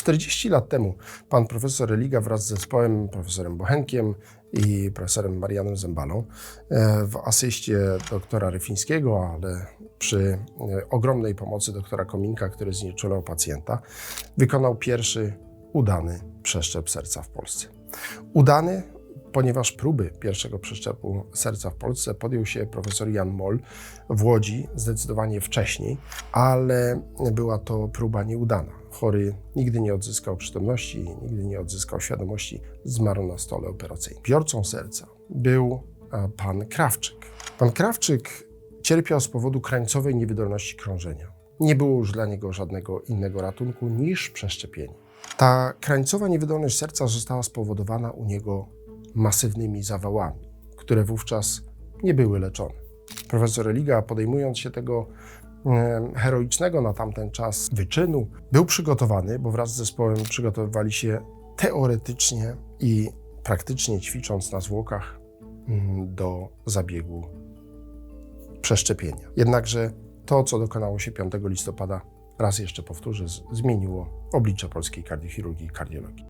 40 lat temu pan profesor Religa wraz z zespołem, profesorem Bochenkiem i profesorem Marianem Zembalą e, w asyście doktora Ryfińskiego, ale przy e, ogromnej pomocy doktora Kominka, który znieczulał pacjenta, wykonał pierwszy udany przeszczep serca w Polsce. Udany, ponieważ próby pierwszego przeszczepu serca w Polsce podjął się profesor Jan Moll w Łodzi zdecydowanie wcześniej, ale była to próba nieudana. Chory nigdy nie odzyskał przytomności, nigdy nie odzyskał świadomości, zmarł na stole operacyjnym. Biorcą serca był e, pan Krawczyk. Pan Krawczyk cierpiał z powodu krańcowej niewydolności krążenia. Nie było już dla niego żadnego innego ratunku niż przeszczepienie. Ta krańcowa niewydolność serca została spowodowana u niego masywnymi zawałami, które wówczas nie były leczone. Profesor Religa, podejmując się tego e, heroicznego na tamten czas wyczynu, był przygotowany, bo wraz z zespołem przygotowywali się teoretycznie i praktycznie ćwicząc na zwłokach mm, do zabiegu przeszczepienia. Jednakże to, co dokonało się 5 listopada, raz jeszcze powtórzę, zmieniło oblicze polskiej kardiochirurgii i kardiologii.